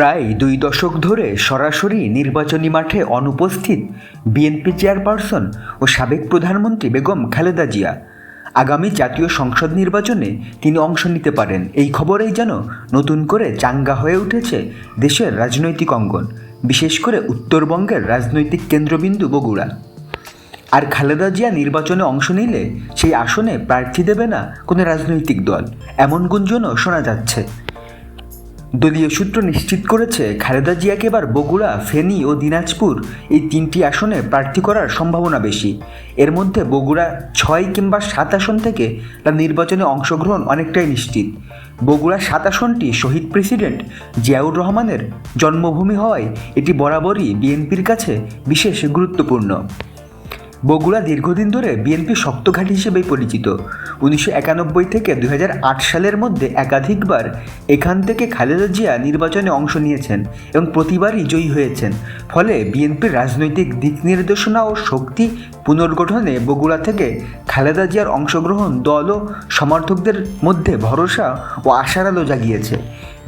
প্রায় দুই দশক ধরে সরাসরি নির্বাচনী মাঠে অনুপস্থিত বিএনপি চেয়ারপারসন ও সাবেক প্রধানমন্ত্রী বেগম খালেদা জিয়া। আগামী জাতীয় সংসদ নির্বাচনে তিনি অংশ নিতে পারেন। এই খবরেই যেন নতুন করে চাঙ্গা হয়ে উঠেছে দেশের রাজনৈতিক অঙ্গন, বিশেষ করে উত্তরবঙ্গের রাজনৈতিক কেন্দ্রবিন্দু বগুড়া। আর খালেদা জিয়া নির্বাচনে অংশ নিলে সেই আসনে প্রার্থী দেবে না কোনো রাজনৈতিক দল। এমন গুঞ্জনও শোনা যাচ্ছে। দলীয় সূত্র নিশ্চিত করেছে, খালেদা জিয়াকে এবার বগুড়া, ফেনী ও দিনাজপুর এই তিনটি আসনে প্রার্থী করার সম্ভাবনা বেশি। এর মধ্যে বগুড়া ছয় কিংবা সাত আসন থেকে তার নির্বাচনে অংশগ্রহণ অনেকটাই নিশ্চিত। বগুড়া সাত আসনটি শহীদ প্রেসিডেন্ট জিয়াউর রহমানের জন্মভূমি হওয়ায় এটি বরাবরই বিএনপির কাছে বিশেষ গুরুত্বপূর্ণ। বগুড়া দীর্ঘদিন ধরে বিএনপি শক্তঘাট হিসেবেই পরিচিত। উনিশশো একানব্বই থেকে দু হাজার আট সালের মধ্যে একাধিকবার এখান থেকে খালেদা জিয়া নির্বাচনে অংশ নিয়েছেন এবং প্রতিবারই জয়ী হয়েছেন। ফলে বিএনপির রাজনৈতিক দিক নির্দেশনা ও শক্তি পুনর্গঠনে বগুড়া থেকে খালেদা জিয়ার অংশগ্রহণ দল ও সমর্থকদের মধ্যে ভরসা ও আশার আলো জাগিয়েছে।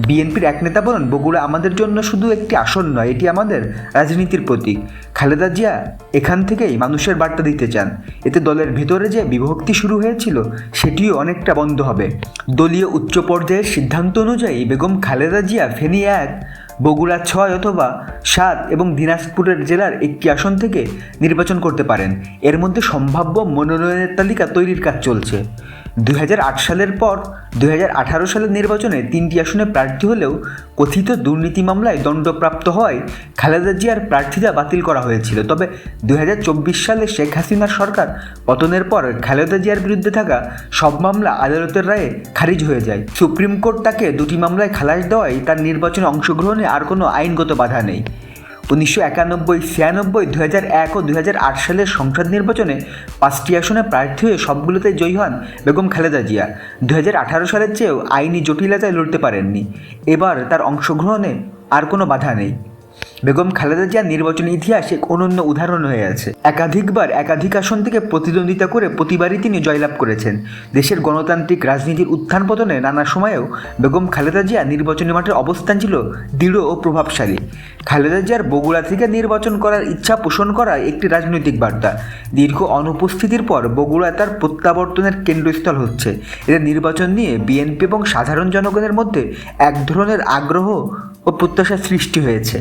বিএনপির এক নেতা বলেন, বগুড়া আমাদের জন্য শুধু একটি আসন নয়, এটি আমাদের রাজনীতির প্রতীক। খালেদা জিয়া এখান থেকেই মানুষের বার্তা দিতে চান। এতে দলের ভিতরে যে বিভক্তি শুরু হয়েছিল, সেটিও অনেকটা বন্ধ হবে। দলীয় উচ্চ পর্যায়ের সিদ্ধান্ত অনুযায়ী বেগম খালেদা জিয়া ফেনী এক, বগুড়া ছয় অথবা সাত এবং দিনাজপুরের জেলার একটি আসন থেকে নির্বাচন করতে পারেন। এর মধ্যে সম্ভাব্য মনোনয়নের তালিকা তৈরির কাজ চলছে। দুই হাজার আট সালের পর দু হাজার আঠারো সালের নির্বাচনে তিনটি আসনে প্রার্থী হলেও কথিত দুর্নীতি মামলায় দণ্ডপ্রাপ্ত হওয়ায় খালেদা জিয়ার প্রার্থিতা বাতিল করা হয়েছিল। তবে দুই হাজার চব্বিশ সালে শেখ হাসিনার সরকার পতনের পর খালেদা জিয়ার বিরুদ্ধে থাকা সব মামলা আদালতের রায়ে খারিজ হয়ে যায়। সুপ্রিম কোর্ট তাকে দুটি মামলায় খালাস দেওয়ায় তার নির্বাচনে অংশগ্রহণে আর কোনো আইনগত বাধা নেই। উনিশশো একানব্বই, ছিয়ানব্বই দু হাজার এক ও দু হাজার আট সালের সংসদ নির্বাচনে পাঁচটি আসনে প্রার্থী হয়ে সবগুলোতে জয়ী হন বেগম খালেদা জিয়া। দু হাজার আঠারো সালের চেয়েও আইনি জটিলতায় লড়তে পারেননি। এবার তার অংশগ্রহণে আর কোনো বাধা নেই। বেগম খালেদা জিয়ার নির্বাচনী ইতিহাস এক অনন্য উদাহরণ হয়ে আছে। একাধিকবার একাধিক আসন থেকে প্রতিদ্বন্দ্বিতা করে প্রতিবারই তিনি জয়লাভ করেছেন। দেশের গণতান্ত্রিক রাজনীতির উত্থান পতনে নানা সময়েও বেগম খালেদা জিয়া নির্বাচনী মাঠের অবস্থান ছিল দৃঢ় ও প্রভাবশালী। খালেদা জিয়ার বগুড়া থেকে নির্বাচন করার ইচ্ছা পোষণ করা একটি রাজনৈতিক বার্তা। দীর্ঘ অনুপস্থিতির পর বগুড়া তার প্রত্যাবর্তনের কেন্দ্রস্থল হচ্ছে। এতে নির্বাচন নিয়ে বিএনপি এবং সাধারণ জনগণের মধ্যে এক ধরনের আগ্রহ ও প্রত্যাশার সৃষ্টি হয়েছে।